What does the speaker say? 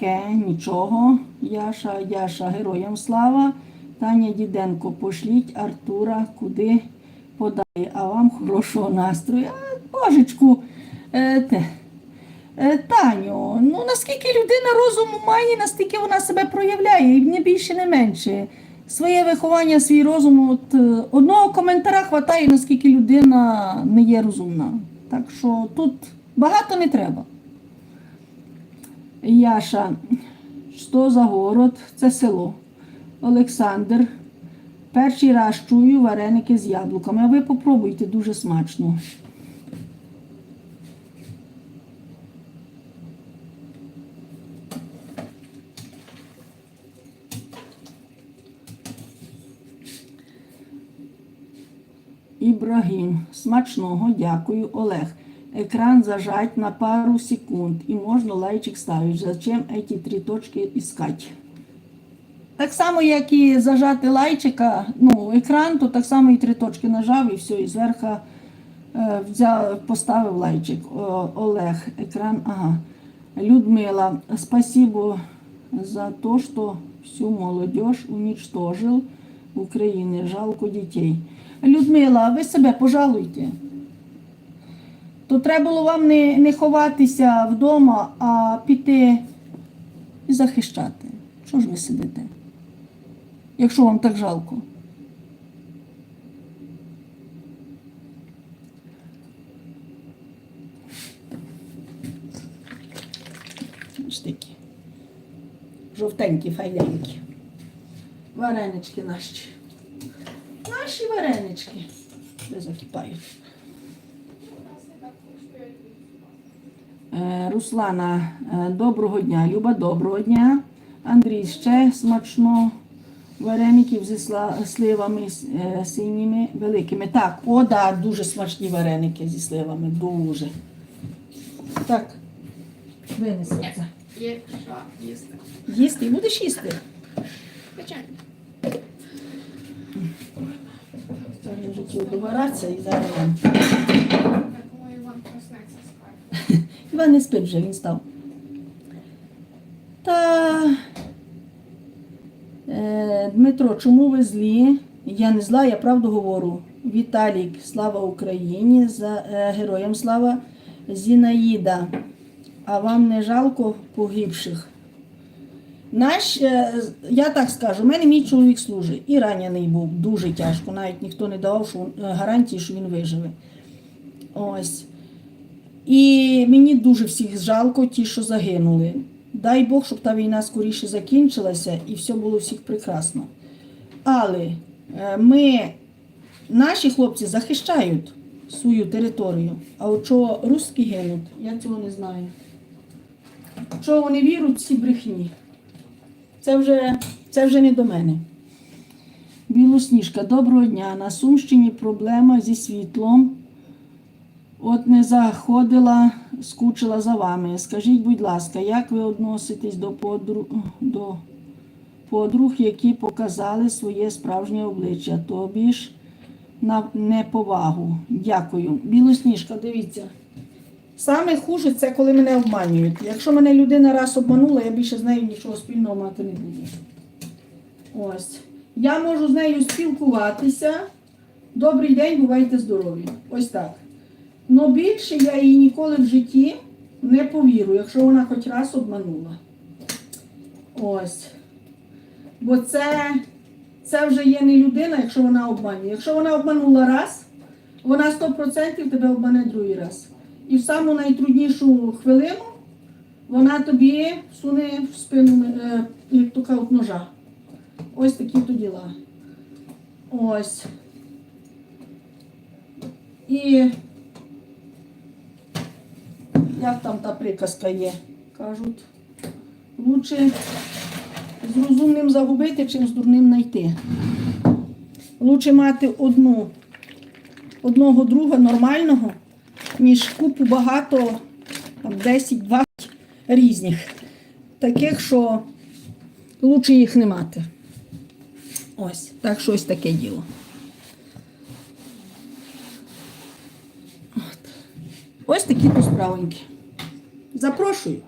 Ке, нічого. Яша, Яша, героям слава. Таня Діденко, пошліть Артура куди подає, а вам хорошого настрою. А, божечку, е, те. Е, Таню, ну наскільки людина розуму має, настільки вона себе проявляє, і не більше, не менше. Своє виховання, свій розум, от е, одного коментаря хватає, наскільки людина не є розумна. Так що тут багато не треба. Яша, що за город? Це село. Олександр. Перший раз чую вареники з яблуками. А ви попробуйте дуже смачно. Ібрагім. Смачного, дякую, Олег. Екран зажать на пару секунд и можно лайчик ставить. Зачем эти три точки искать? Так само, як і зажати лайчика, ну, екран, то так само і три точки нажав і все, і зверху е, взяв, поставив лайчик. О, Олег, екран, ага. Людмила, спасибо за то, что всю молодежь уничтожил в Україні. Жалко дітей. Людмила, ви себе пожалуйте. То треба було вам не, не ховатися вдома, а піти і захищати. Що ж ви сидите? Якщо вам так жалко. Жовтенькі, файненькі. Варенички наші. Наші варенички. Де закипають. Руслана, е, доброго дня. Люба, доброго дня. Андрій, ще смачно вареників зі сливами е, синіми великими. Так, о, да, дуже смачні вареники зі сливами. Дуже. Так, винесеться. Є що їсти. Їсти будеш їсти? Звичайно. Це вже хотів догоратися і зараз. вам. Так, коли Іван проснеться скоро. Іван не спить вже, він став. Та е, Дмитро, чому ви злі? Я не зла, я правду говорю. Віталік, слава Україні, за е, героям слава Зінаїда. А вам не жалко погибших? Наш, е, я так скажу, у мене мій чоловік служить і ранений був дуже тяжко. Навіть ніхто не давав гарантії, що він виживе. Ось. І мені дуже всіх жалко, ті, що загинули. Дай Бог, щоб та війна скоріше закінчилася і все було всіх прекрасно. Але е, ми, наші хлопці захищають свою територію. А от чого русські гинуть, я цього не знаю. Чого вони вірують, ці брехні. Це вже, це вже не до мене. Білосніжка, доброго дня. На Сумщині проблема зі світлом. От не заходила, скучила за вами. Скажіть, будь ласка, як ви відноситесь до подруг, до подруг, які показали своє справжнє обличчя, тобі ж на неповагу. Дякую. Білосніжка, дивіться. Саме хуже це коли мене обманюють. Якщо мене людина раз обманула, я більше з нею нічого спільного мати не буду. Ось. Я можу з нею спілкуватися. Добрий день, бувайте здорові. Ось так. Но більше я їй ніколи в житті не повірю, якщо вона хоч раз обманула. Ось. Бо це, це вже є не людина, якщо вона обманює. Якщо вона обманула раз, вона 100% тебе обмане другий раз. І в саму найтруднішу хвилину вона тобі всуне в спину, е, як то кажуть, ножа. Ось такі то діла. Ось. І як там та приказка є? Кажуть, лучше з розумним загубити, чим з дурним знайти. Лучше мати одну, одного друга нормального, ніж купу багато, там 10-20 різних. Таких, що лучше їх не мати. Ось, так щось таке діло. От. Ось такі то справоньки. Запрошую.